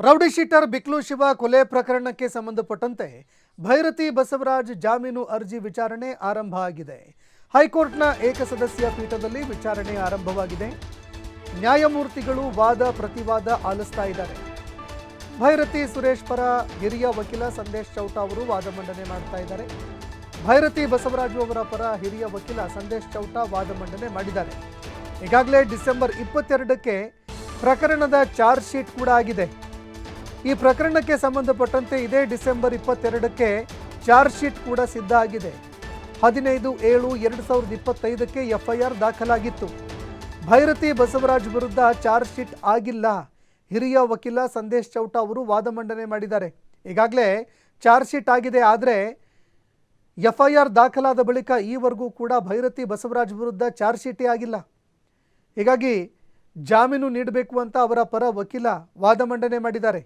Rowdy sheeter ಬಿಕ್ಲು Shiva ಕೊಲೆ ಪ್ರಕರಣಕ್ಕೆ ಸಂಬಂಧಪಟ್ಟಂತೆ ಭೈರತಿ ಬಸವರಾಜ್ ಜಾಮೀನು ಅರ್ಜಿ ವಿಚಾರಣೆ ಆರಂಭ ಆಗಿದೆ. ಹೈಕೋರ್ಟ್ನ ಏಕಸದಸ್ಯ ಪೀಠದಲ್ಲಿ ವಿಚಾರಣೆ ಆರಂಭವಾಗಿದೆ. ನ್ಯಾಯಮೂರ್ತಿಗಳು ವಾದ ಪ್ರತಿವಾದ ಆಲಿಸ್ತಾ ಇದ್ದಾರೆ. ಭೈರತಿ ಸುರೇಶ್ ಪರ ಹಿರಿಯ ವಕೀಲ ಸಂದೇಶ್ ಚೌಟ ಅವರು ವಾದ ಮಂಡನೆ ಮಾಡ್ತಾ ಇದ್ದಾರೆ. ಭೈರತಿ ಬಸವರಾಜು ಅವರ ಪರ ಹಿರಿಯ ವಕೀಲ ಸಂದೇಶ್ ಚೌಟ ವಾದ ಮಂಡನೆ ಮಾಡಿದ್ದಾರೆ. ಈಗಾಗಲೇ ಡಿಸೆಂಬರ್ ಇಪ್ಪತ್ತೆರಡಕ್ಕೆ ಪ್ರಕರಣದ ಚಾರ್ಜ್ ಶೀಟ್ ಕೂಡ ಆಗಿದೆ. ಈ ಪ್ರಕರಣಕ್ಕೆ ಸಂಬಂಧಪಟ್ಟಂತೆ ಇದೇ ಡಿಸೆಂಬರ್ ಇಪ್ಪತ್ತೆರಡಕ್ಕೆ ಚಾರ್ಜ್ ಶೀಟ್ ಕೂಡ ಸಿದ್ಧ ಆಗಿದೆ. ಹದಿನೈದು ಏಳು ಎರಡು ಸಾವಿರದ ಇಪ್ಪತ್ತೈದಕ್ಕೆ ಎಫ್ಐಆರ್ ದಾಖಲಾಗಿತ್ತು. ಭೈರತಿ ಬಸವರಾಜ್ ವಿರುದ್ಧ ಚಾರ್ಜ್ ಶೀಟ್ ಆಗಿಲ್ಲ. ಹಿರಿಯ ವಕೀಲ ಸಂದೇಶ್ ಚೌಟ ಅವರು ವಾದ ಮಂಡನೆ ಮಾಡಿದ್ದಾರೆ. ಈಗಾಗಲೇ ಚಾರ್ಜ್ ಶೀಟ್ ಆಗಿದೆ ಆದರೆ ಎಫ್ಐಆರ್ ದಾಖಲಾದ ಬಳಿಕ ಈವರೆಗೂ ಕೂಡ ಭೈರತಿ ಬಸವರಾಜ್ ವಿರುದ್ಧ ಚಾರ್ಜ್ ಶೀಟೇ ಆಗಿಲ್ಲ. ಹೀಗಾಗಿ ಜಾಮೀನು ನೀಡಬೇಕು ಅಂತ ಅವರ ಪರ ವಕೀಲ ವಾದ ಮಂಡನೆ ಮಾಡಿದ್ದಾರೆ.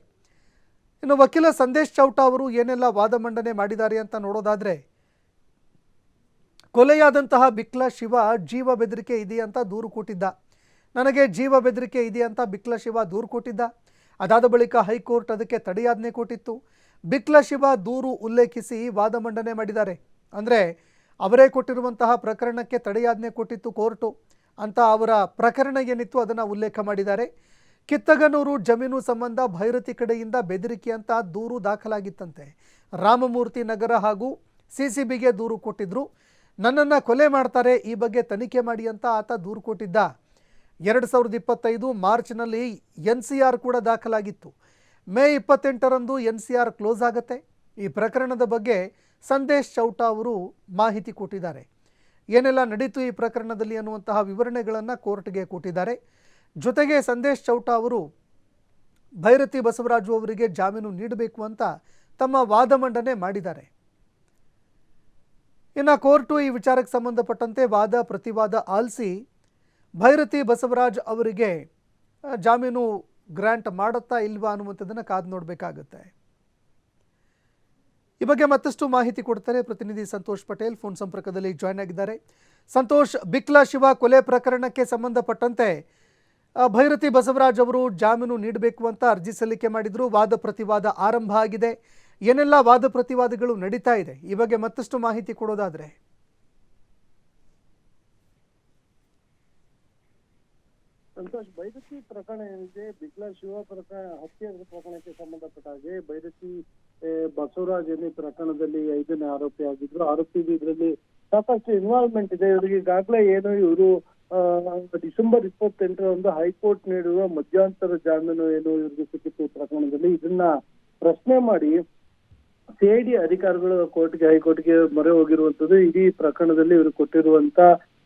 ಇನ್ನು ವಕೀಲ ಸಂದೇಶ್ ಚೌಟ ಅವರು ಏನೆಲ್ಲ ವಾದ ಮಂಡನೆ ಮಾಡಿದ್ದಾರೆ ಅಂತ ನೋಡೋದಾದ್ರೆ, ಕೊಲೆಯಾದಂತಹ ಬಿಕ್ಲ ಶಿವ ಜೀವ ಬೆದರಿಕೆ ಇದೆಯಂತ ದೂರು ಕೊಟ್ಟಿದ್ದ. ನನಗೆ ಜೀವ ಬೆದರಿಕೆ ಇದೆಯಂತ ಬಿಕ್ಲ ಶಿವ ದೂರು ಕೊಟ್ಟಿದ್ದ. ಅದಾದ ಬಳಿಕ ಹೈಕೋರ್ಟ್ ಅದಕ್ಕೆ ತಡೆಯಾಜ್ಞೆ ಕೊಟ್ಟಿತ್ತು. ಬಿಕ್ಲ ಶಿವ ದೂರು ಉಲ್ಲೇಖಿಸಿ ವಾದ ಮಂಡನೆ ಮಾಡಿದ್ದಾರೆ. ಅಂದರೆ, ಅವರೇ ಕೊಟ್ಟಿರುವಂತಹ ಪ್ರಕರಣಕ್ಕೆ ತಡೆಯಾಜ್ಞೆ ಕೊಟ್ಟಿತ್ತು ಕೋರ್ಟು. ಅಂತ ಅವರ ಪ್ರಕರಣ ಏನಿತ್ತು ಅದನ್ನು ಉಲ್ಲೇಖ ಮಾಡಿದ್ದಾರೆ. ಕಿತ್ತಗನೂರು ಜಮೀನು ಸಂಬಂಧ ಭೈರತಿ ಕಡೆಯಿಂದ ಬೆದರಿಕೆ ಅಂತ ದೂರು ದಾಖಲಾಗಿತ್ತಂತೆ. ರಾಮಮೂರ್ತಿ ನಗರ ಹಾಗೂ ಸಿಸಿಬಿಗೆ ದೂರು ಕೊಟ್ಟಿದ್ರು. ನನ್ನನ್ನು ಕೊಲೆ ಮಾಡ್ತಾರೆ, ಈ ಬಗ್ಗೆ ತನಿಖೆ ಮಾಡಿ ಅಂತ ಆತ ದೂರು ಕೊಟ್ಟಿದ್ದ. ಎರಡು ಸಾವಿರದ ಇಪ್ಪತ್ತೈದು ಮಾರ್ಚ್ನಲ್ಲಿ ಎನ್ ಸಿ ಆರ್ ಕೂಡ ದಾಖಲಾಗಿತ್ತು. ಮೇ ಇಪ್ಪತ್ತೆಂಟರಂದು ಎನ್ ಸಿ ಆರ್ ಕ್ಲೋಸ್ ಆಗುತ್ತೆ. ಈ ಪ್ರಕರಣದ ಬಗ್ಗೆ ಸಂದೇಶ್ ಚೌಟ ಅವರು ಮಾಹಿತಿ ಕೊಟ್ಟಿದ್ದಾರೆ. ಏನೆಲ್ಲ ನಡೀತು ಈ ಪ್ರಕರಣದಲ್ಲಿ ಅನ್ನುವಂತಹ ವಿವರಣೆಗಳನ್ನು ಕೋರ್ಟ್ಗೆ ಕೊಟ್ಟಿದ್ದಾರೆ. ಜೊತೆಗೆ ಸಂದೇಶ್ ಚೌಟ ಅವರು, ಭೈರತಿ ಬಸವರಾಜು ಅವರಿಗೆ ಜಾಮೀನು ನೀಡಬೇಕು ಅಂತ ತಮ್ಮ ವಾದ ಮಂಡನೆ ಮಾಡಿದ್ದಾರೆ. ಇನ್ನು ಕೋರ್ಟು ಈ ವಿಚಾರಕ್ಕೆ ಸಂಬಂಧಪಟ್ಟಂತೆ ವಾದ ಪ್ರತಿವಾದ ಆಲಿಸಿ ಭೈರತಿ ಬಸವರಾಜ್ ಅವರಿಗೆ ಜಾಮೀನು ಗ್ರ್ಯಾಂಟ್ ಮಾಡುತ್ತಾ ಇಲ್ವಾ ಅನ್ನುವಂಥದ್ದನ್ನು ಕಾದು ನೋಡಬೇಕಾಗುತ್ತೆ. ಈ ಬಗ್ಗೆ ಮತ್ತಷ್ಟು ಮಾಹಿತಿ ಕೊಡ್ತಾರೆ ಪ್ರತಿನಿಧಿ ಸಂತೋಷ್ ಪಟೇಲ್ ಫೋನ್ ಸಂಪರ್ಕದಲ್ಲಿ ಜಾಯ್ನ್ ಆಗಿದ್ದಾರೆ. ಸಂತೋಷ್, ಬಿಕ್ಲಾ ಶಿವ ಕೊಲೆ ಪ್ರಕರಣಕ್ಕೆ ಸಂಬಂಧಪಟ್ಟಂತೆ ಭೈರತಿ ಬಸವರಾಜ್ ಅವರು ಜಾಮೀನು ನೀಡಬೇಕು ಅಂತ ಅರ್ಜಿ ಸಲ್ಲಿಕೆ ಮಾಡಿದ್ರು. ವಾದ ಪ್ರತಿವಾದ ಆರಂಭ ಆಗಿದೆ. ಏನೆಲ್ಲ ವಾದ ಪ್ರತಿವಾದಗಳು ನಡೀತಾ ಇದೆ? ಈ ಬಗ್ಗೆ ಮತ್ತಷ್ಟು ಮಾಹಿತಿ ಕೊಡೋದಾದ್ರೆ. ಸಂತೋಷ್ ಬೈರತಿ ಪ್ರಕರಣ ಏನಿದೆ? ಬಿಗ್ಲಾ ಶಿವ ಪ್ರಕರಣ ಹತ್ಯೆ ಪ್ರಕರಣಕ್ಕೆ ಸಂಬಂಧಪಟ್ಟ ಹಾಗೆ ಬೈರತಿ ಬಸವರಾಜ್ ಏನೇ ಪ್ರಕರಣದಲ್ಲಿ ಐದನೇ ಆರೋಪಿ ಆಗಿದ್ರು ಆರೋಪಿ ಇದರಲ್ಲಿ ಸಾಕಷ್ಟು ಇನ್ವಾಲ್ವ್ಮೆಂಟ್ ಇದೆ. ಇವರಿಗೆ ಈಗಾಗಲೇ ಏನು ಇವರು ಡಿಸೆಂಬರ್ ಇಪ್ಪತ್ತೆಂಟರಂದು ಹೈಕೋರ್ಟ್ ನೀಡುವ ಮಧ್ಯಂತರ ಜಾಮೀನು ಏನು ಇವ್ರಿಗೆ ಸಿಕ್ಕಿತ್ತು ಪ್ರಕರಣದಲ್ಲಿ ಇದನ್ನ ಪ್ರಶ್ನೆ ಮಾಡಿ ಸಿಐಡಿ ಅಧಿಕಾರಿಗಳು ಕೋರ್ಟ್ಗೆ, ಹೈಕೋರ್ಟ್ಗೆ ಮೊರೆ ಹೋಗಿರುವಂತದ್ದು ಇಡೀ ಪ್ರಕರಣದಲ್ಲಿ ಇವರು ಕೊಟ್ಟಿರುವಂತ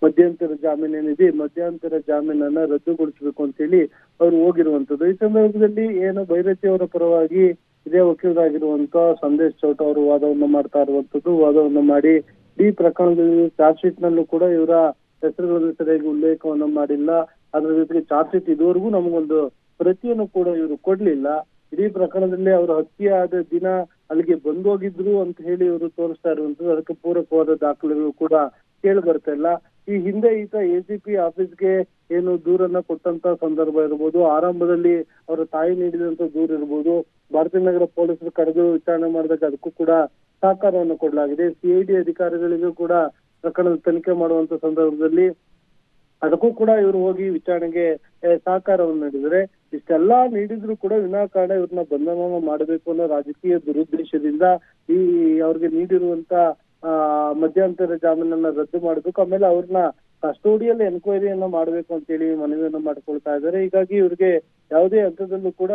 ಮಧ್ಯಂತರ ಜಾಮೀನು ಏನಿದೆ ಮಧ್ಯಂತರ ಜಾಮೀನನ್ನ ರದ್ದುಗೊಳಿಸಬೇಕು ಅಂತ ಹೇಳಿ ಅವರು ಹೋಗಿರುವಂತದ್ದು ಈ ಸಂದರ್ಭದಲ್ಲಿ ಏನು ಭೈರತಿ ಅವರ ಪರವಾಗಿ ಇದೇ ವಕೀಲರಾಗಿರುವಂತ ಸಂದೇಶ್ ಚೌಟ ಅವರು ವಾದವನ್ನು ಮಾಡ್ತಾ ಇರುವಂತದ್ದು ವಾದವನ್ನು ಮಾಡಿ ಈ ಪ್ರಕರಣದಲ್ಲಿ ಚಾರ್ಜ್ ಶೀಟ್ ನಲ್ಲೂ ಕೂಡ ಇವರ ಹೆಸರುಗಳನ್ನು ಸರಿಯಾಗಿ ಉಲ್ಲೇಖವನ್ನು ಮಾಡಿಲ್ಲ. ಅದರ ಜೊತೆಗೆ ಚಾರ್ಜ್ ಶೀಟ್ ಇದುವರೆಗೂ ನಮಗೊಂದು ಪ್ರತಿಯನ್ನು ಕೂಡ ಇವರು ಕೊಡ್ಲಿಲ್ಲ. ಇಡೀ ಪ್ರಕರಣದಲ್ಲಿ ಅವರು ಹತ್ಯೆ ದಿನ ಅಲ್ಲಿಗೆ ಬಂದೋಗಿದ್ರು ಅಂತ ಹೇಳಿ ಇವರು ತೋರಿಸ್ತಾ ಇರುವಂತದ್ದು ಅದಕ್ಕೆ ಪೂರಕವಾದ ದಾಖಲೆಗಳು ಕೂಡ ಕೇಳಿ ಬರ್ತಾ ಇಲ್ಲ. ಈ ಹಿಂದೆ ಈತ ಎ ಸಿ ಪಿ ಆಫೀಸ್ಗೆ ಏನು ದೂರನ್ನ ಕೊಟ್ಟಂತ ಸಂದರ್ಭ ಇರ್ಬೋದು. ಆರಂಭದಲ್ಲಿ ಅವರ ತಾಯಿ ನೀಡಿದಂತ ದೂರ ಇರ್ಬೋದು. ಭಾರತೀಯ ನಗರ ಪೊಲೀಸರು ಕರೆದು ವಿಚಾರಣೆ ಮಾಡಿದಾಗ ಅದಕ್ಕೂ ಕೂಡ ಸಹಕಾರವನ್ನು ಕೊಡಲಾಗಿದೆ. ಸಿಐಡಿ ಅಧಿಕಾರಿಗಳಿಗೂ ಕೂಡ ಪ್ರಕರಣದ ತನಿಖೆ ಮಾಡುವಂತ ಸಂದರ್ಭದಲ್ಲಿ ಅದಕ್ಕೂ ಕೂಡ ಇವರು ಹೋಗಿ ವಿಚಾರಣೆಗೆ ಸಹಕಾರವನ್ನು ನೀಡಿದರೆ ಇಷ್ಟೆಲ್ಲಾ ನೀಡಿದ್ರು ಕೂಡ ವಿನಾಕಾರಣ ಇವ್ರನ್ನ ಬಂಧನವನ್ನು ಮಾಡಬೇಕು ಅನ್ನೋ ರಾಜಕೀಯ ದುರುದ್ದೇಶದಿಂದ ಈ ಅವ್ರಿಗೆ ನೀಡಿರುವಂತ, ಆ, ಮಧ್ಯಂತರ ಜಾಮೀನನ್ನ ರದ್ದು ಮಾಡಬೇಕು. ಆಮೇಲೆ ಅವ್ರನ್ನ ಕಸ್ಟೋಡಿಯಲ್ ಎನ್ಕ್ವೈರಿಯನ್ನ ಮಾಡಬೇಕು ಅಂತ ಹೇಳಿ ಮನವಿಯನ್ನ ಮಾಡ್ಕೊಳ್ತಾ ಇದ್ದಾರೆ. ಹೀಗಾಗಿ ಇವ್ರಿಗೆ ಯಾವುದೇ ಹಂತದಲ್ಲೂ ಕೂಡ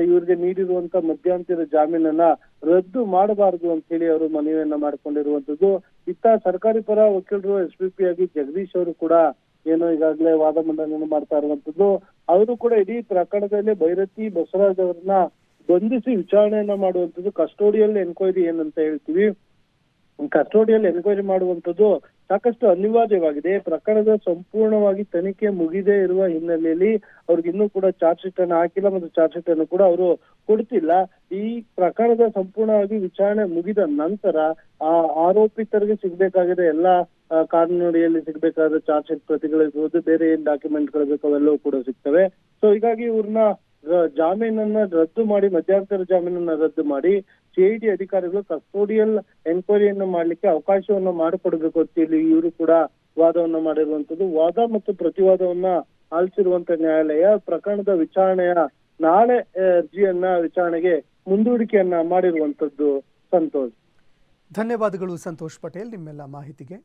ಇವ್ರಿಗೆ ನೀಡಿರುವಂತ ಮಧ್ಯಂತರ ಜಾಮೀನನ್ನ ರದ್ದು ಮಾಡಬಾರದು ಅಂತ ಹೇಳಿ ಅವರು ಮನವಿಯನ್ನ ಮಾಡ್ಕೊಂಡಿರುವಂತದ್ದು. ಇತ್ತ ಸರ್ಕಾರಿ ಪರ ವಕೀಲರು ಎಸ್ ಪಿ ಪಿ ಆಗಿ ಜಗದೀಶ್ ಅವರು ಕೂಡ ಏನು ಈಗಾಗಲೇ ವಾದ ಮಂಡನೆಯನ್ನು ಮಾಡ್ತಾ ಇರುವಂತದ್ದು ಅವರು ಕೂಡ ಇಡೀ ಪ್ರಕರಣದಲ್ಲಿ ಭೈರತಿ ಬಸವರಾಜ್ ಅವರನ್ನ ಬಂಧಿಸಿ ವಿಚಾರಣೆಯನ್ನ ಮಾಡುವಂತದ್ದು ಕಸ್ಟೋಡಿಯಲ್ ಎನ್ಕ್ವೈರಿ ಏನಂತ ಹೇಳ್ತೀವಿ. ಕಸ್ಟೋಡಿಯಲ್ ಎನ್ಕ್ವೈರಿ ಮಾಡುವಂತದ್ದು ಸಾಕಷ್ಟು ಅನಿವಾರ್ಯವಾಗಿದೆ. ಪ್ರಕರಣದ ಸಂಪೂರ್ಣವಾಗಿ ತನಿಖೆ ಮುಗಿದೇ ಇರುವ ಹಿನ್ನೆಲೆಯಲ್ಲಿ ಅವ್ರಿಗೆ ಇನ್ನೂ ಕೂಡ ಚಾರ್ಜ್ ಶೀಟ್ ಅನ್ನು ಹಾಕಿಲ್ಲ ಮತ್ತು ಚಾರ್ಜ್ ಶೀಟ್ ಅನ್ನು ಕೂಡ ಅವರು ಕೊಡ್ತಿಲ್ಲ. ಈ ಪ್ರಕರಣದ ಸಂಪೂರ್ಣವಾಗಿ ವಿಚಾರಣೆ ಮುಗಿದ ನಂತರ ಆ ಆರೋಪಿತರಿಗೆ ಸಿಗ್ಬೇಕಾಗಿದ ಎಲ್ಲಾ ಕಾನೂನು ಅಡಿಯಲ್ಲಿ ಸಿಗ್ಬೇಕಾದ ಚಾರ್ಜ್ ಶೀಟ್ ಪ್ರತಿಗಳಿರ್ಬೋದು, ಬೇರೆ ಏನ್ ಡಾಕ್ಯುಮೆಂಟ್ಗಳು ಬೇಕು ಅವೆಲ್ಲವೂ ಕೂಡ ಸಿಗ್ತವೆ. ಸೊ ಹೀಗಾಗಿ ಇವ್ರನ್ನ ಜಾಮೀನನ್ನ ರದ್ದು ಮಾಡಿ, ಮಧ್ಯಂತರ ಜಾಮೀನನ್ನ ರದ್ದು ಮಾಡಿ ಸಿಐಡಿ ಅಧಿಕಾರಿಗಳು ಕಸ್ಟೋಡಿಯಲ್ ಎನ್ಕ್ವೈರಿಯನ್ನು ಮಾಡ್ಲಿಕ್ಕೆ ಅವಕಾಶವನ್ನು ಮಾಡಿಕೊಡ್ಬೇಕು ಅಂತ ಹೇಳಿ ಇವರು ಕೂಡ ವಾದವನ್ನು ಮಾಡಿರುವಂತದ್ದು. ವಾದ ಮತ್ತು ಪ್ರತಿವಾದವನ್ನ ಆಲಿಸಿರುವಂತ ನ್ಯಾಯಾಲಯ ಪ್ರಕರಣದ ವಿಚಾರಣೆಯ ನಾಳೆ ಅರ್ಜಿಯನ್ನ ವಿಚಾರಣೆಗೆ ಮುಂದೂಡಿಕೆಯನ್ನ ಮಾಡಿರುವಂತದ್ದು ಸಂತೋಷ್. ಧನ್ಯವಾದಗಳು ಸಂತೋಷ್ ಪಟೇಲ್, ನಿಮ್ಮೆಲ್ಲ ಮಾಹಿತಿಗೆ.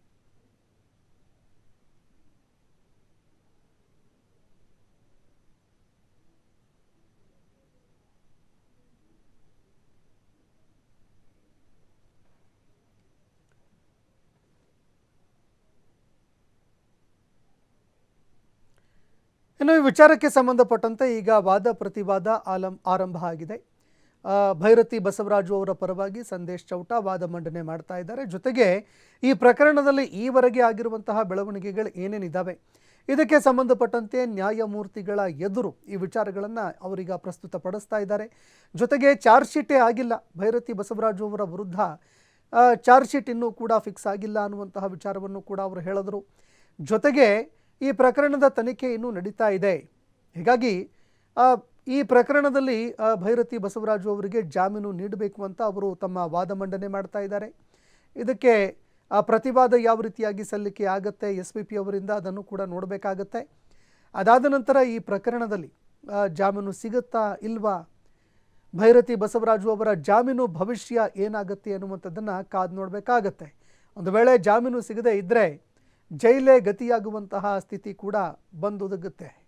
ಇನ್ನು ಈ ವಿಚಾರಕ್ಕೆ ಸಂಬಂಧಪಟ್ಟಂತೆ ಈಗ ವಾದ ಪ್ರತಿವಾದ ಆಲಂ ಆರಂಭ ಆಗಿದೆ. ಭೈರತಿ ಬಸವರಾಜು ಅವರ ಪರವಾಗಿ ಸಂದೇಶ್ ಚೌಟ ವಾದ ಮಂಡನೆ ಮಾಡ್ತಾ ಇದ್ದಾರೆ. ಜೊತೆಗೆ ಈ ಪ್ರಕರಣದಲ್ಲಿ ಈವರೆಗೆ ಆಗಿರುವಂತಹ ಬೆಳವಣಿಗೆಗಳು ಏನೇನಿದ್ದಾವೆ ಇದಕ್ಕೆ ಸಂಬಂಧಪಟ್ಟಂತೆ ನ್ಯಾಯಮೂರ್ತಿಗಳ ಎದುರು ಈ ವಿಚಾರಗಳನ್ನು ಅವರೀಗ ಪ್ರಸ್ತುತಪಡಿಸ್ತಾ ಇದ್ದಾರೆ. ಜೊತೆಗೆ ಚಾರ್ಜ್ ಶೀಟೇ ಆಗಿಲ್ಲ. ಭೈರತಿ ಬಸವರಾಜು ಅವರ ವಿರುದ್ಧ ಚಾರ್ಜ್ ಶೀಟ್ ಇನ್ನೂ ಕೂಡ ಫಿಕ್ಸ್ ಆಗಿಲ್ಲ ಅನ್ನುವಂತಹ ವಿಚಾರವನ್ನು ಕೂಡ ಅವರು ಹೇಳಿದರು. ಜೊತೆಗೆ ಈ ಪ್ರಕರಣದ ತನಿಖೆ ಇನ್ನೂ ನಡೀತಾ ಇದೆ. ಹೀಗಾಗಿ ಈ ಪ್ರಕರಣದಲ್ಲಿ ಭೈರತಿ ಬಸವರಾಜು ಅವರಿಗೆ ಜಾಮೀನು ನೀಡಬೇಕು ಅಂತ ಅವರು ತಮ್ಮ ವಾದ ಮಂಡನೆ ಮಾಡ್ತಾ ಇದ್ದಾರೆ. ಇದಕ್ಕೆ ಪ್ರತಿವಾದ ಯಾವ ರೀತಿಯಾಗಿ ಸಲ್ಲಿಕೆ ಆಗುತ್ತೆ, ಎಸ್ ಪಿ ಪಿ ಅವರಿಂದ ಅದನ್ನು ಕೂಡ ನೋಡಬೇಕಾಗತ್ತೆ. ಅದಾದ ನಂತರ ಈ ಪ್ರಕರಣದಲ್ಲಿ ಜಾಮೀನು ಸಿಗುತ್ತಾ ಇಲ್ವಾ? ಭೈರತಿ ಬಸವರಾಜು ಅವರ ಜಾಮೀನು ಭವಿಷ್ಯ ಏನಾಗುತ್ತೆ ಅನ್ನುವಂಥದ್ದನ್ನು ಕಾದು ನೋಡಬೇಕಾಗತ್ತೆ. ಒಂದು ವೇಳೆ ಜಾಮೀನು ಸಿಗದೇ ಇದ್ದರೆ ಜೈಲೇ ಗತಿಯಾಗುವಂತಹ ಸ್ಥಿತಿ ಕೂಡ ಬಂದೊದಗುತ್ತೆ.